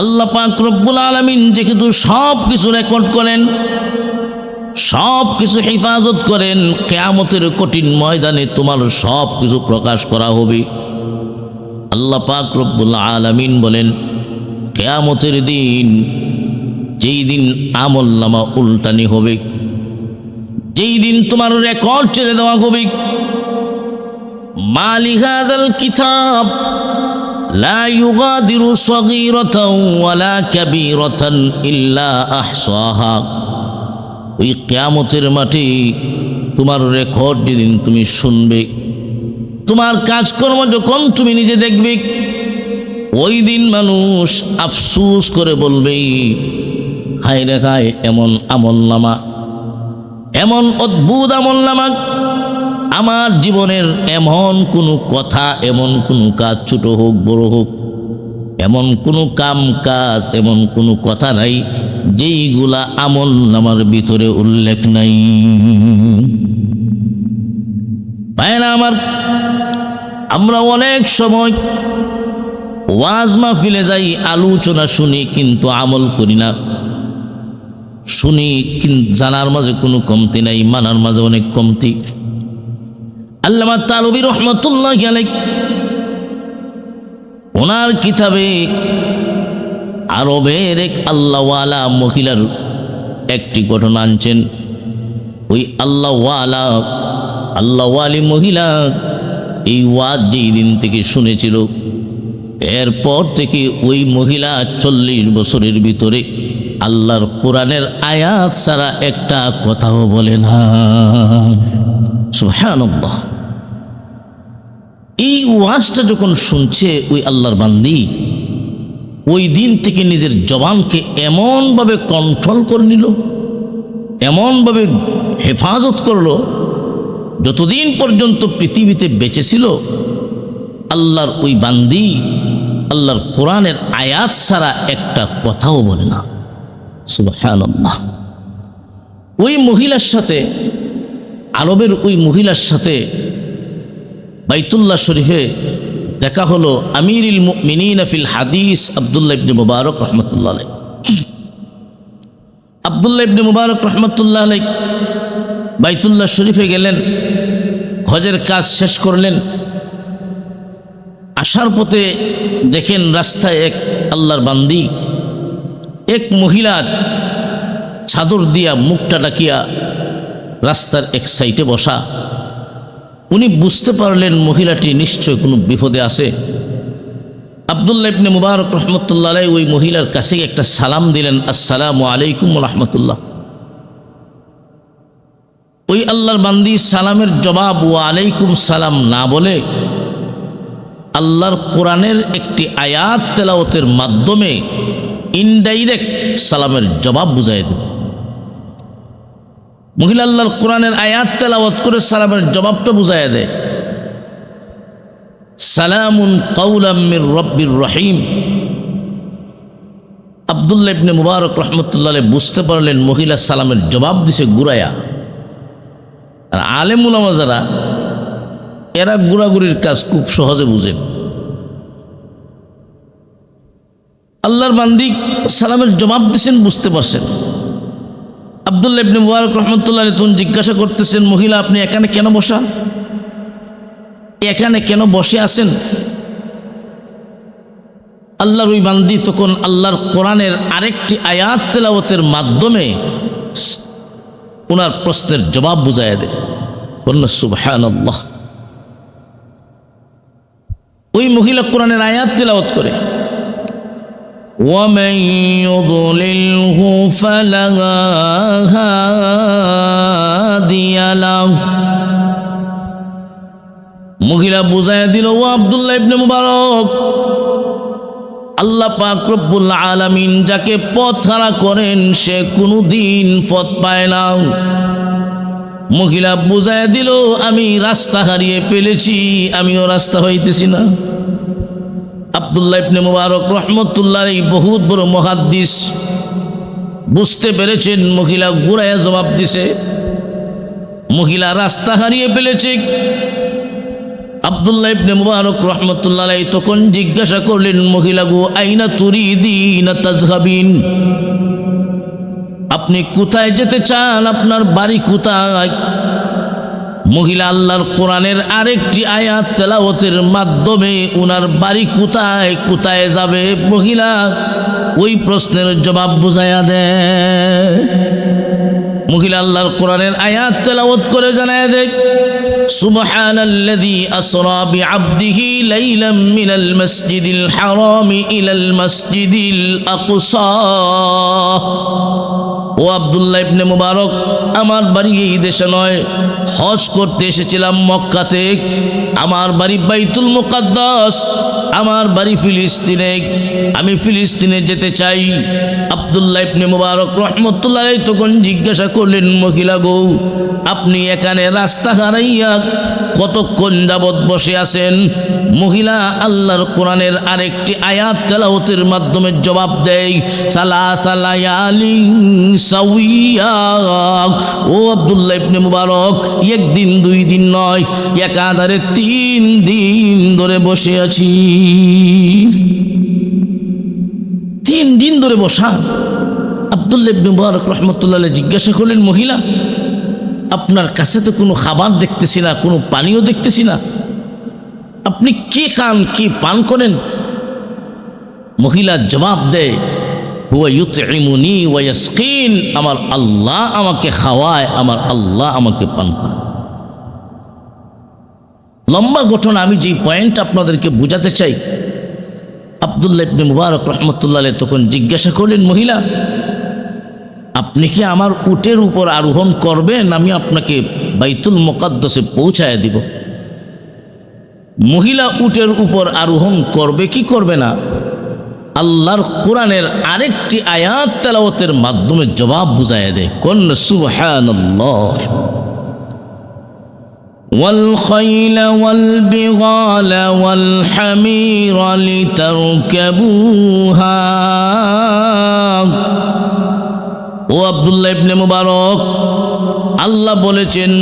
আল্লাহ পাক রব্বুল আলমিন যে কিন্তু সব কিছু রেকর্ড করেন সব কিছু হেফাজত করেন, কেয়ামতের কঠিন ময়দানে তোমার সব কিছু প্রকাশ করা হবে। আল্লাহ পাক রব্বুল আলমিন বলেন, কেয়ামতের দিন যেই দিন আমল নামা উল্টানি হবে, যেই দিন তোমার রেকর্ড ছেড়ে দেওয়া হবে। মালিহাদাল কিতাব لا يغادر صغيرة ولا كبيرة إلا أحصاها ওই কেয়ামতের মাঠে তোমার রেকর্ড যেদিন তুমি শুনবে তোমার কাজকর্ম যখন তুমি নিজে দেখবে ওই দিন মানুষ আফসুস করে বলবে হায় রেখায় এমন আমল নামা এমন অদ্ভুত আমল নামা আমার জীবনের এমন কোনো কথা, এমন কোনো কাজ ছোট হোক, বড় হোক, এমন কোনো কাম কাজ, এমন কোনো কথা নাই, যেইগুলা আমল আমার ভিতরে উল্লেখ নাই। না আমার? আমরা অনেক সময় ওয়াজ মাহফিলে যাই, আলোচনা শুনি, কিন্তু আমল করি না। শুনি জানার মাঝে কোনো কমতি নাই, মানার মাঝে অনেক কমতি। আল্লামা তালবী রহমতুল্লাহ আলাই ওনার কিতাবে আরবের এক আল্লাহওয়ালা মহিলার একটি ঘটনা আনছেন। ওই আল্লাহওয়ালা, আল্লাহওয়ালি মহিলা এই ওয়াজ যেই দিন থেকে শুনেছিল, এরপর থেকে ওই মহিলা চল্লিশ বছরের ভিতরে আল্লাহর কোরআনের আয়াত ছাড়া একটা কথাও বলে না। সুহানুল্লাহ এই ওয়াজটা যখন শুনছে ওই আল্লাহর বান্দি, ওই দিন থেকে নিজের জবানকে এমনভাবে কন্ট্রোল করে নিল, এমনভাবে হেফাজত করল, যতদিন পর্যন্ত পৃথিবীতে বেঁচে ছিল, আল্লাহর ওই বান্দি আল্লাহর কোরআনের আয়াত ছাড়া একটা কথাও বলে না। সুবহানাল্লাহ। ওই মহিলার সাথে, আরবের ওই মহিলার সাথে বাইতুল্লাহ শরীফে দেখা হলো আমিরুল মিনীন ফিল হাদিস আবদুল্লাহ ইবনে মুবারক রহমতুল্লাহ আলাই আবদুল্লাহ ইবনে মুবারক রহমতুল্লাহ আলাই বাইতুল্লাহ শরীফে গেলেন, হজের কাজ শেষ করলেন। আসার পথে দেখেন রাস্তায় এক আল্লাহর বান্দি, এক মহিলা চাদর দিয়া মুখটা ডাকিয়া রাস্তার এক সাইডে বসা। উনি বুঝতে পারলেন মহিলাটি নিশ্চয় কোনো বিপদে আছে। আবদুল্লাহ ইবনে মুবারক রহমতুল্লাহ আলাই ওই মহিলার কাছে একটা সালাম দিলেন, আসসালামু আলাইকুম রহমতুল্লাহ। ওই আল্লাহর বান্দি সালামের জবাব ও আলাইকুম সালাম না বলে আল্লাহর কোরআনের একটি আয়াত তেলাওতের মাধ্যমে ইনডাইরেক্ট সালামের জবাব বুঝাই দেবে মহিলা আল্লাহর কোরআনের আয়াত তেলাওয়াত করে সালামের জবাবটা বুঝাই দেয় সালামুন কৌলাম্মির রব্বির রহিম। আবদুল্লাহ ইবনে মুবারক রহমতুল্লাহ বুঝতে পারলেন মহিলা সালামের জবাব দিছে গুরায়া আর আলেমুলামা যারা, এরা গুড়াগুড়ির কাজ খুব সহজে বুঝেন আল্লাহর বান্দি সালামের জবাব দিছেন, বুঝতে পারছেন। আবদুল্লাহ ইবনে মুবারক রহমতুল্লাহ তখন জিজ্ঞাসা করতেছেন, মহিলা, আপনি এখানে কেন বসা এখানে কেন বসে আছেন? আল্লাহর ওই বান্দি তখন আল্লাহর কোরআনের আরেকটি আয়াত তেলাওয়াতের মাধ্যমে ওনার প্রশ্নের জবাব বুঝাই দেয় বললেন ওই মহিলা কোরআনের আয়াত তেলাওয়াত করে। ومن يضلله فلا هادي له মহিলা বুঝাই দিল ও আব্দুল্লাহ ইবনে মুবারক আল্লাহ পাক রব্বুল আলামিন যাকে পথ হারা করেন সে কোনোদিন পথ পায় না মহিলা বুঝাই দিল আমি রাস্তা হারিয়ে ফেলেছি আমিও রাস্তা হইতেছি না আবদুল্লাহ ইবনে মুবারক রহমতুল্লাহর এই বহুত বড় মহাদ্দিস। বুঝতে পেরেছেন, মহিলা গুড়ায় জবাব দিছে। মহিলা রাস্তা হারিয়ে ফেলেছে। আবদুল্লাহ ইবনে মুবারক রহমতুল্লাহ তখন জিজ্ঞাসা করলেন, মহিলা গো, আইনা তুরিদিনা তাজহাবিন? আপনি কোথায় যেতে চান? আপনার বাড়ি কোথায়? মহিলা আল্লাহর কোরআনের আরেকটি আয়াত তেলাওয়াতের মাধ্যমে উনার বাড়ি কোথায় কোথায় যাবে মহিলা ওই প্রশ্নের জবাব বুঝাইয়া দেয় মহিলা আল্লাহর কোরআনের আয়াত তেলাওয়াত করে জানায় দেয় سبحان الذي أسرى بعبده ليلا من المسجد الحرام إلى المسجد الأقصى ও আবদুল্লাহ ইবনে মুবারক, আমার বাড়ি এই দেশে নয়। হজ করতে এসেছিলাম মক্কাতে। আমার বাড়ি বাইতুল মুকাদ্দাস, আমার বাড়ি ফিলিস্তিনে। আমি ফিলিস্তিনে যেতে চাই। আবদুল্লাহ ইবনে মুবারক রহমতুল্লাহ তখন জিজ্ঞাসা করলেন, মহিলা গৌ, আপনি এখানে রাস্তা হারাইয়া কতক্ষণ যাবৎ বসে আছেন? মহিলা আল্লাহর কোরআনের আরেকটি আয়াত তেলাওতের মাধ্যমে জবাব দেয়, সালা সালায়ালিং সাউইয়া। ও আব্দুল্লাহ ইবনে মুবারক, একদিন, দুই দিন নয়, একাধারে তিন দিন ধরে বসে আছি। তিন দিন ধরে বসা? আব্দুল্লাহ ইবনে মুবারক রহমতুল্লাহ জিজ্ঞাসা করলেন, মহিলা আপনার কাছে তো কোনো খাবার দেখতেছি না, কোনো পানিও দেখতেছি না। আপনি কি খান কি পান করেন? মহিলা জবাব দেয় আমার আল্লাহ আমাকে খাওয়ায়, আমার আল্লাহ আমাকে পান করে লম্বা ঘটনা আমি যেই পয়েন্ট আপনাদেরকে বোঝাতে চাই, আবদুল্লাহ মুবারক রহমতুল্লাহ তখন জিজ্ঞাসা করলেন, মহিলা আপনি কি আমার উটের উপর আরোহণ করবেন আমি আপনাকে বাইতুল মোকাদ্দসে পৌঁছায় দিব মহিলা উটের উপর আরোহণ করবে কি করবে না আল্লাহর কোরআনের আরেকটি আয়াত তেলাওয়াতের মাধ্যমে জবাব বুঝায় দেয় কোন সুবহানাল্লাহ والخيل والبغال والحمير لتركبوها ও আবদুল্লাহ ইবনে মুবারক, আল্লাহ বলেছেন,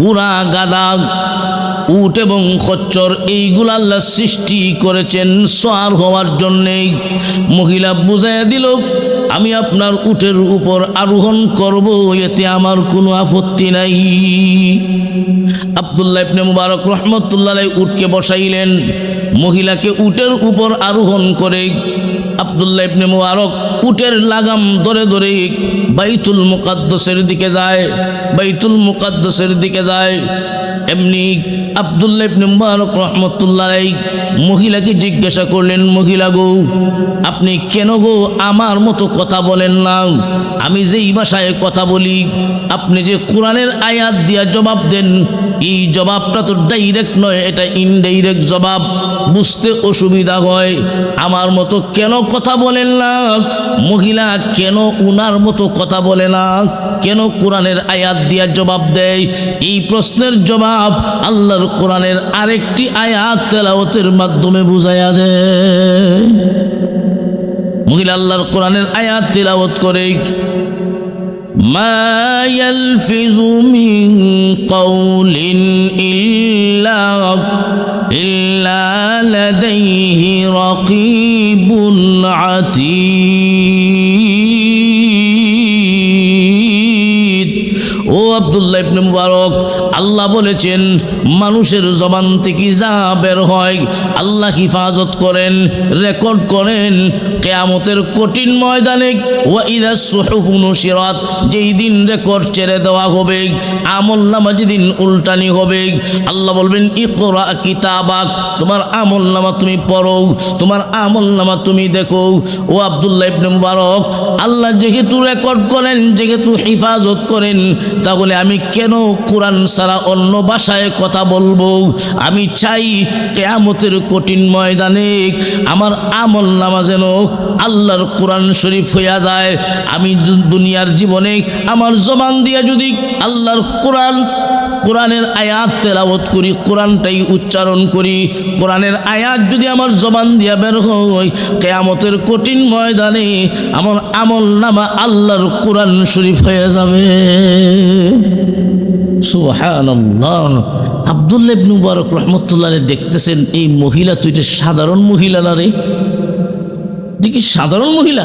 বুড়া গাদা উট এবং খচ্চর, এইগুলো আল্লাহ সৃষ্টি করেছেন সোয়ার হওয়ার জন্যে মহিলা বুঝাইয়া দিল, আমি আপনার উটের উপর আরোহণ করব, এতে আমার কোনো আপত্তি নাই। আবদুল্লাহ ইবনে মুবারক রহমতুল্লাহ উটকে বসাইলেন, মহিলাকে উটের উপর আরোহণ করে। আবদুল্লাহ ইবনে মুবারক উটের লাগাম ধরে ধরে বাইতুল মুকাদ্দসের দিকে যায় বাইতুল মুকাদ্দসের দিকে যায়। এমনি আবদুল্লাহ রহমতুল্লাহ মহিলাকে জিজ্ঞাসা করলেন, মহিলা গো, আপনি কেন গো আমার মতো কথা বলেন না? আমি যেই ভাষায় কথা বলি, আপনি যে কোরআনের আয়াত দিয়া জবাব দেন, এই জবাবটা তো ডাইরেক্ট নয়, এটা ইনডাইরেক্ট জবাব। বুঝতে অসুবিধা হয়। আমার মতো কেন কথা বলেন না? মহিলা কেন উনার মতো কথা বলে না? কেন কোরআনের আয়াত দিয়া জবাব দেয়? এই প্রশ্নের জবাব আল্লাহর কোরআনের আরেকটি আয়াত তেলাওতের মাধ্যমে বুঝাইয়া দেয় মহিলা আল্লাহর কোরআনের আয়াত তেলাওত করে ما يلفظ من قول إلا إلا لديه رقيب عتيد আব্দুল্লাহ ইবনে মুবারক, আল্লাহ বলেছেন, মানুষের জবান থেকে যা বের হয়, আল্লাহ হিফাজত করেন, রেকর্ড করেন, কেয়ামতের কঠিন ময়দানে ওয়াইদা যেই দিন রেকর্ড ছেড়ে দেওয়া হবে, আমল নামা যেদিন উল্টানি হবে, আল্লাহ বলবেন, ইকরা কিতাবাক, তোমার আমল নামা তুমি পড়ো, তোমার আমল নামা তুমি দেখো, ও আব্দুল্লাহ ইবনে মুবারক, আল্লাহ যেহেতু রেকর্ড করেন, যেহেতু হিফাজত করেন, তাহলে আমি কেন কোরআন ছাড়া অন্য ভাষায় কথা বলব? আমি চাই কেয়ামতের কঠিন ময়দানে আমার আমল নামা যেন আল্লাহর কোরআন শরীফ হইয়া যায়। আমি দুনিয়ার জীবনে আমার জবান দিয়া যদি আল্লাহর কোরআন, কোরআনের আয়াত তেলাওয়াত করি, কোরআনটাই উচ্চারণ করি, কোরআনের আয়াত যদি আমার জবান দিয়া বের হয়, কেয়ামতের কঠিন ময়দানে আমার আমল নামা আল্লাহর কোরআন শরীফ হয়ে যাবে। আবদুল্লাহ ইবনু মুবারক রহমতুল্লাহ দেখতেছেন, এই মহিলা তো এটা সাধারণ মহিলা না রে? দেখি সাধারণ মহিলা?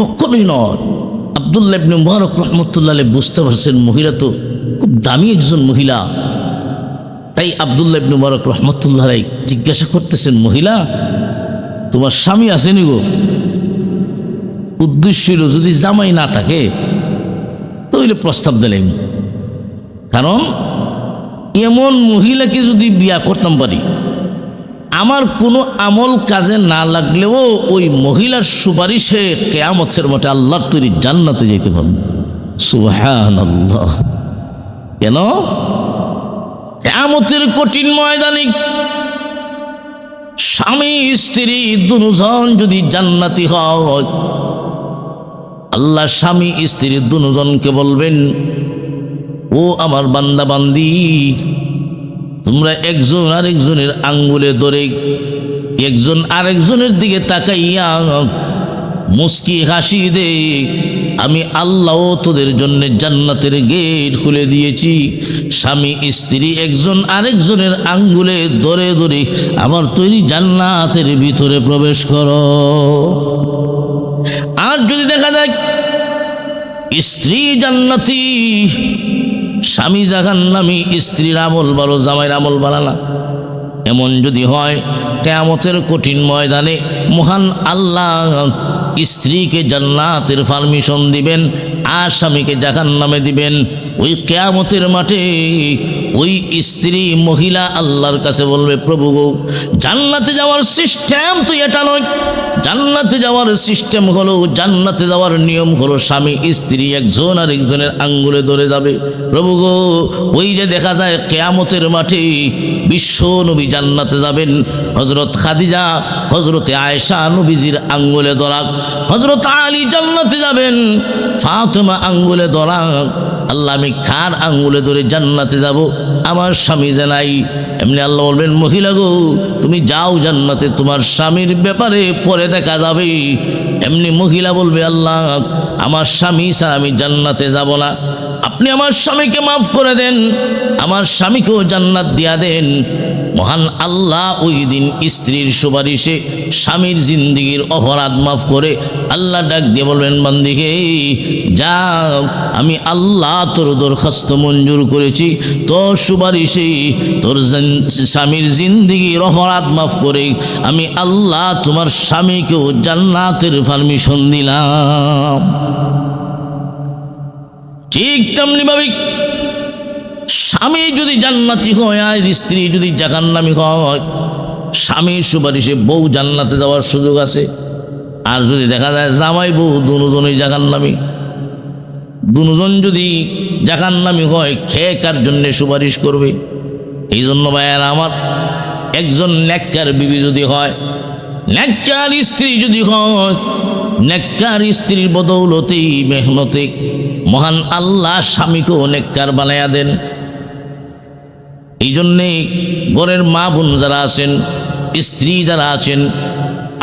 কখনোই নয়। আবদুল্লাহ ইবনু মুবারক রহমতুল্লাহ বুঝতে পারছেন, মহিলা তো খুব দামি একজন মহিলা। তাই আবদুল্লাহ ইবনু মুবারক রহমতুল্লাহ জিজ্ঞাসা করতেছেন, মহিলা, তোমার স্বামী আসেনি গো? উদ্দেশ্য যদি জামাই না থাকে হইলে প্রস্তাব দিলেন। কারণ, এমন মহিলাকে যদি বিয়া করতাম পারি, আমার কোনো আমল কাজে না লাগলেও ওই মহিলার সুপারিশে কেয়ামতের মধ্যে আল্লাহর তৈরি জান্নাতে যেতে পারব সুহান আল্লাহ কেন? কেয়ামতের কঠিন ময়দানে স্বামী, স্ত্রী, দুজন যদি জান্নাতি হয় আল্লাহ স্বামী, স্ত্রী দুজনকে বলবেন, ও আমার বান্দা বান্দি, তোমরা একজন আরেকজনের আঙ্গুলে ধরে একজন আরেকজনের দিকে তাকাইয়া মুস্কি হাসি দে। আমি আল্লাহ তোদের জন্য জান্নাতের গেট খুলে দিয়েছি। স্বামী, স্ত্রী একজন আরেকজনের আঙ্গুলে ধরে ধরে আমার তৈরি জান্নাতের ভিতরে প্রবেশ করো। আর যদি দেখা যায় স্ত্রী জান্নাতি, স্বামী জাগান নামি স্ত্রীর আমল ভালো জামাইয়ের আমল বাড়ালা এমন যদি হয়, কেয়ামতের কঠিন ময়দানে মহান আল্লাহ স্ত্রীকে জান্নাতের পারমিশন দিবেন, আর স্বামীকে জাহান নামে দিবেন। ওই কেয়ামতের মাঠে ওই স্ত্রী মহিলা আল্লাহর কাছে বলবে, প্রভু গো, জান্নাতে যাওয়ার সিস্টেম তো এটা নয়। জান্নাতে যাওয়ার সিস্টেম হলো, জান্নাতে যাওয়ার নিয়ম হলো স্বামী, স্ত্রী একজন আর একজনের আঙ্গুলে ধরে যাবে। প্রভু গো, ওই যে দেখা যায় কেয়ামতের মাঠে বিশ্ব নবী জান্নাতে যাবেন। হজরত খাদিজা হজরতে আয়েশা নবীজির আঙ্গুলে ধরা হজরত আলী জান্নাতে যাবেন, ফাতেমা আঙ্গুলে ধরা আল্লাহ আমি খার আঙ্গুলে ধরে জান্নাতে যাব। আমার স্বামী জানাই এমনি আল্লাহ বলবেন, মহিলা গো, তুমি যাও জান্নাতে, তোমার স্বামীর ব্যাপারে পরে দেখা যাবে। এমনি মহিলা বলবে, আল্লাহ, আমার স্বামী স্যার আমি জান্নাতে যাব না। আপনি আমার স্বামীকে মাফ করে দেন। আমার স্বামীকেও জান্নাত দিয়া দেন। মহান আল্লাহ ওই দিন স্ত্রীর সুপারিশে স্বামীর জিন্দিগির অপরাধ মাফ করে আল্লাহ ডাক দিয়ে বলবেন বান্দিকে যা আমি আল্লাহ তোর দরখাস্ত মঞ্জুর করেছি। তোর সুপারিশে তোর স্বামীর জিন্দিগির অপরাধ মাফ করে আমি আল্লাহ তোমার স্বামীকেও জান্নাতের পারমিশন দিলাম। ঠিক তেমনি ভাবে স্বামী যদি জান্নাতি হয় আর স্ত্রী যদি জাহান্নামি হয়, স্বামীর সুপারিশে বউ জান্নাতে যাওয়ার সুযোগ আছে। আর যদি দেখা যায় জামাই বউ দুজনই জাহান্নামি, দুজন যদি জাহান্নামি হয় খেয়ে কার জন্য সুপারিশ করবে? এই জন্য ভাইয়ার আমার, একজন নেককার বিবি যদি হয়, নেককার স্ত্রী যদি হয়, নেককার স্ত্রীর বদৌলতেই, মেহনতে মহান আল্লাহ স্বামীকেও নেককার বানাইয়া দেন। এই জন্যে ঘরের মা বোন যারা আছেন, স্ত্রী যারা আছেন,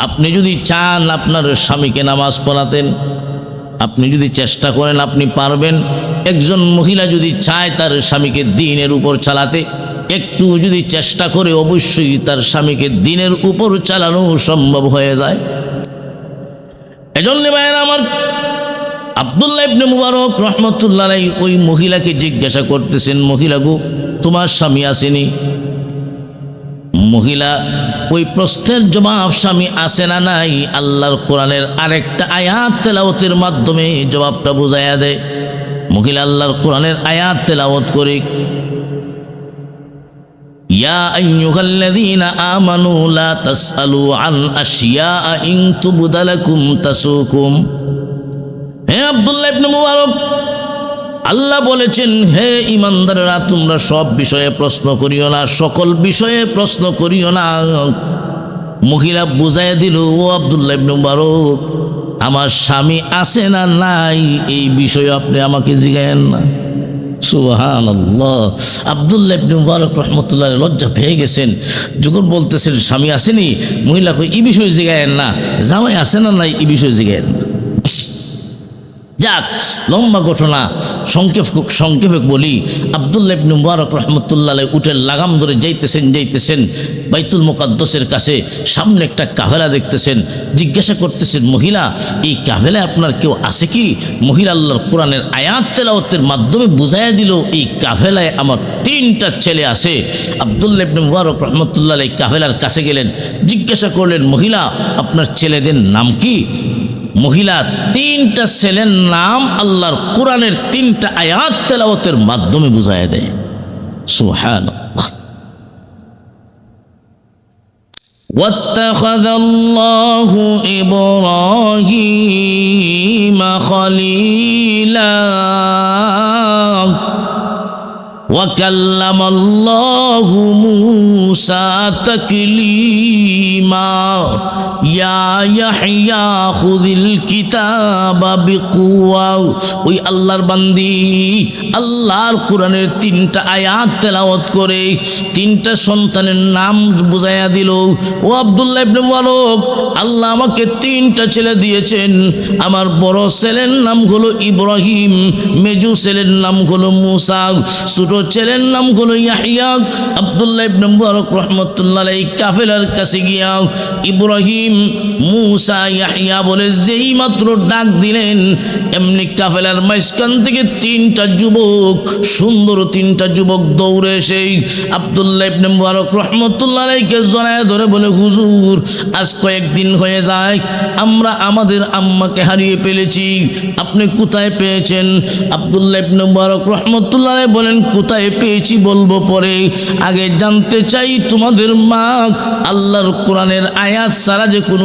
আপনি যদি চান আপনার স্বামীকে নামাজ পড়াতেন, আপনি যদি চেষ্টা করেন আপনি পারবেন। একজন মহিলা যদি চায় তার স্বামীকে দিনের উপর চালাতে, একটু যদি চেষ্টা করে অবশ্যই তার স্বামীকে দিনের উপর চালানো সম্ভব হয়ে যায়। এজন্য ভাইয়ের আমার আবদুল্লাহ ইবনে মুবারক রহমতুল্লাহ ওই মহিলাকে জিজ্ঞাসা করতেছেন, মহিলা গো তোমার স্বামী আসেনি? মহিলা, ওই প্রশ্নের জবাব স্বামী আসে না নাই। আল্লাহর কোরআনের আরেকটা আয়াত তেলাওতের মাধ্যমে জবাবটা বুঝাইয়া দেয় মহিলা, আল্লাহর কোরআনের আয়াত তেলাওত করে ইয়া আন হে আব্দুল্লাহ মুবারক আল্লাহ বলেছেন, হে ইমানদারেরা, তোমরা সব বিষয়ে প্রশ্ন করিও না, সকল বিষয়ে প্রশ্ন করিও না। মহিলা বুঝাই দিল, ও আব্দুল্লাহ ইবনে মুবারক, আমার স্বামী আছে না নাই, এই বিষয়ে আপনি আমাকে জিগায়েন না। সুহান আবদুল্লাহ ইবনে মুবারক রহমতুল্লাহ লজ্জা পেয়ে গেছেন। যখন বলতেছেন, স্বামী আসেনি? মহিলা কই এই বিষয়ে জিগায়েন না। জামাই, আছে না নাই? এই বিষয়ে জিগায়েন না। যাক, লম্বা ঘটনা, সংক্ষেপ সংক্ষেপে বলি, আবদুল্লাহ ইবনে মুবারক রহমতুল্লাহ উঠের লাগাম ধরে যাইতেছেন যাইতেছেন, বাইতুল মুকাদ্দসের কাছে সামনে একটা কাভেলা দেখতেছেন, জিজ্ঞাসা করতেছেন, মহিলা, এই কাভেলায় আপনার কেউ আছে কি? মহিলা আল্লাহর কোরআনের আয়াত তেলাওয়াতের মাধ্যমে বুঝাইয়া দিল, এই কাভেলায় আমার তিনটা ছেলে আছে। আবদুল্লাহ ইবনে মুবারক রহমতুল্লাহ কাভেলার কাছে গেলেন, জিজ্ঞাসা করলেন, মহিলা, আপনার ছেলেদের নাম কি? মহিলা তিনটা ছেলের নাম আল্লাহর কোরআনের তিনটা আয়াত তেলাওয়াতের মাধ্যমে বুঝায় দেয় সুহান واتخذ الله إبراهيم خليلا وكلم الله موسى تكليما يا يحيى خذ الكتاب بقوة ওই আল্লাহর বান্দি আল্লাহর কোরআনের তিনটা আয়াত তেলাওয়াত করে তিনটা সন্তানের নাম বুঝাইয়া দিল ও আব্দুল্লাহ ইবনে মুবারক আল্লাহ আমাকে তিনটা ছেলে দিয়েছেন আমার বড় ছেলের নাম হলো ইব্রাহিম মেজু ছেলের নাম হলো মুসা ছোট ছেলের নাম হলো ইয়াহিয়া আব্দুল্লাহ ইবনে মুবারক রহমতুল্লাহ এই কাফেলার কাছে গিয়া ইব্রাহিম মুসা বলে যেই মাত্র ডাক দিলেন, এমনি কাফেলার থেকে তিনটা যুবক, সুন্দর তিনটা যুবক দৌড়ে আব্দুল্লাহ ইবনে মুবারক রহমতুল্লাহ আলাইকে জড়ায় ধরে বলে, হুজুর, আজ কয়েকদিন হয়ে যায়, আমরা আমাদের আম্মাকে হারিয়ে ফেলেছি, আপনি কোথায় পেয়েছেন? আব্দুল্লাহ ইবনে মুবারক রহমতুল্লাহ বলেন, কোথায় পেয়েছি বলব পরে, আগে জানতে চাই তোমাদের মা, আল্লাহর কোরআনের আয়াত ছাড়া যে কোনো